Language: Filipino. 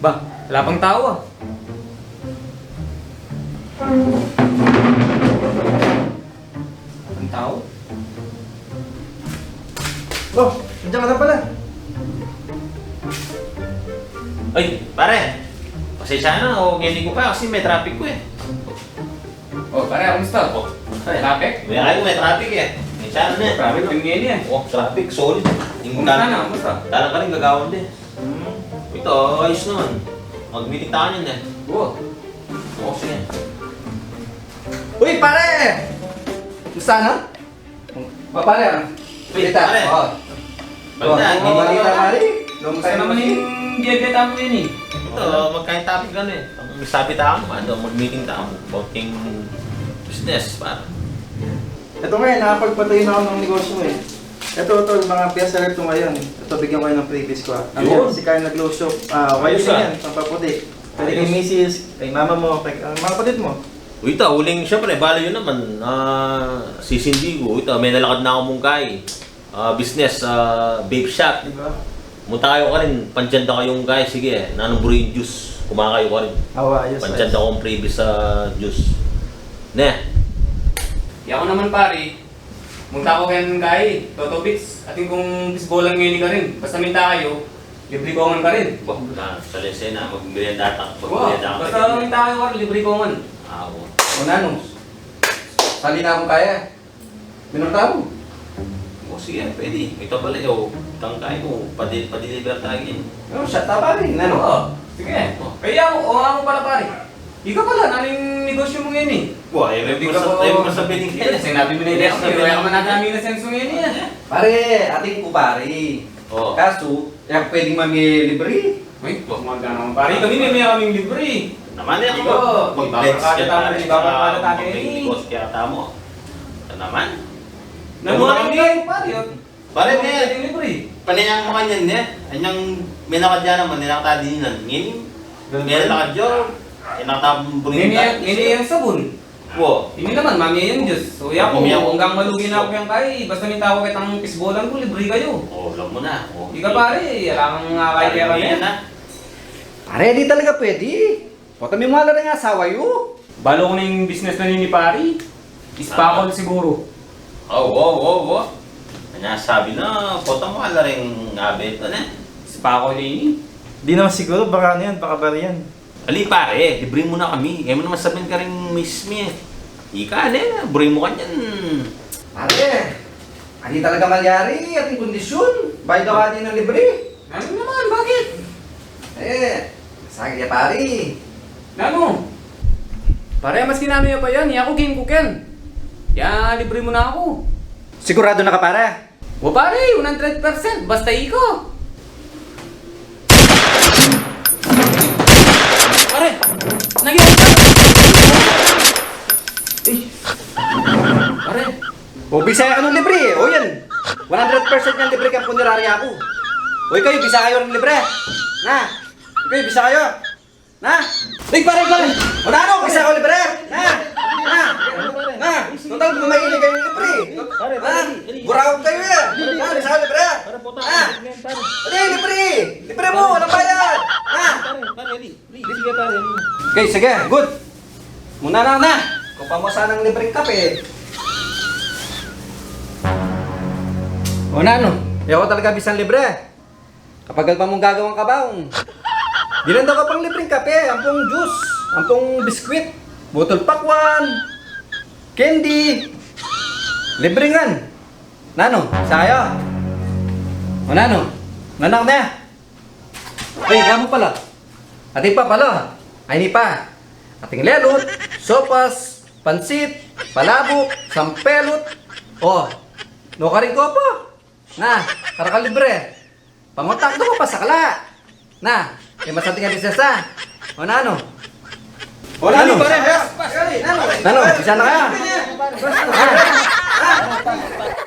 Ba, wala pang tao ah. Ang tao? Oh, nandiyan ka na pala. Ay, pare. Pasensya na, o hindi ko pa kasi may traffic ko eh. Oh, pare, kamusta? Oh, Traffic? May ayaw, may traffic eh. Pasensya na eh. Traffic din ngayon yan. Oh, traffic, solid. Yung Kumusta na? Kumusta? Dalang ka rin gagawin din. Ito, ayos naman. Mag-meeting tayo yun eh. Oo. Oo, sige. Uy, pare! Gusto na? Pa, pare, ah. Uy, Balita. pare. Oh. Balita, Oh, hindi oh, balita, ka- pare. Kaya naman yung diabeta mo yun eh. Ito, magkain topic ano eh. Ang sabi tayo, ano, mag-meeting tayo about yung business, para. Ito nga, eh, nakapagpatayo na ako ng negosyo mo eh. Ito, ito, mga bestseller ito ngayon. Ito, bigyan ko kayo ng previous ko ah. Ano Yun. yan, si Kyle nag-glow shop. Ah, wire Ayos, ah. yan, pampaputi. Pwede kay Ayos. misis, kay mama mo, kay ah, mga kapatid mo. Uy, ito, huling, syempre, bala yun naman, ah, sisindi ko. Ito, may nalakad na ako mungkay. Ah, business, ah, vape shop. Di ba? Munta kayo ka rin, pansyanda kayong guys, sige, nanong yung juice. Kumakayo ka rin. Awa, ayos. Pansyanda ayos. akong previous sa juice. Ne, Di ako naman pare. Munta ko kayo ng kay, Toto Bits. Ating kung bisbolang ngayon ka rin. Basta minta kayo, libre ko man ka rin. wag na, sa lesena, mag-merienda ta, Wow, ka. basta minta kayo ka rin, libre ko man. Ah, oo. O nanong, sali na akong kaya. Minunta mo. O, sige, pwede. Ito pala, yo, tangkay mo, pa-deliver tayo yun. Oh, shut up pare. Nanong. Oo, sige. Kaya ako, oo ako pala pare. Ikaw pala, naning negosyo mo ngayon eh. Wah, eh, may Hindi mas ka po- may mas sabihin Eh, sinabi mo na yun, Yes, kaya ka man namin na senso ngayon eh. Pare, ating ko pare. Oo. Kaso, yung pwedeng mamilibre. Wait, kumanda naman pare. Kami may may kaming libre. Naman eh, ako. Mag-flex ka tayo, sa tayo eh. kaya tamo. Ito naman. Namuha kami pare. oh. Pare, libre. Panayang mo kanyan niya. Anyang may nakadya naman, nilakta din nan. Ngayon, nakadyo. May nakatapong Ini ini yang sabun. Wo. Ini naman mami yung Diyos. So ya ko, Mami, ako. hanggang malugi na ako yung kay, basta minta ko kitang pisbolan ko, libre kayo. Oh, alam mo na. Oh. Ika pare, alam nga kay kaya kami. Yan, ha? Pare, di talaga pwede. Pota may mahal rin nga asawa yu. Balo ko na yung business na ni pare. Ispakol siguro. Oh, wow, wow, wow. Kanya sabi na, pota mo ala rin ngabe ito na. Ispakol ni. Di naman siguro, baka ano yan, baka bari yan. Ali pare, libre mo na kami. Kaya mo naman sabihin ka rin miss me. Ika, ne, libre mo ka niyan. Pare, hindi talaga malyari ating kondisyon. Bayad daw atin ng libre. Ano naman, bakit? Eh, sagi ya pare. Ano? Pare, mas kinano pa yan. Iya ko game ko ken. Ya, libre mo na ako. Sigurado na ka pare? O pare, 100%. Basta iko. Pare, nagyan ka. Eh, Pare, o bisaya ka ng libre eh. O yan, 100% yung libre kang punerary ako. O kayo, bisa kayo ng libre. Na, kayo, bisa kayo. Na, Ay, pare, pare. O na ano, bisa kayo libre. Na, na, na. Total, bumaili kayo ng libre. Na, burawag kayo yan. Na, bisa kayo libre. Na, Hindi, libre. Libre mo, walang bayad. Na. Okay, sige, good. Muna na, na. Kung pa mo sanang libreng kape. O na? Di ako talaga bisan libre. Kapag pa mong gagawang kabaong. Di lang daw ka pang libreng kape, ampong juice, ampong biskwit, botol pakwan, candy, librengan. Nano, sayo. O nano, nanak na. Ay, nga mo pala. Ating pa pala. Ay, ni pa. Ating lelot, sopas, pansit, palabok, sampelot. Oh, no ka rin ko po. Na, para ka libre. Pamuntak ko pa sa kala. Na, kaya masating nga business na. O na ano? O na ano? Nano, bisa na kaya? Ah.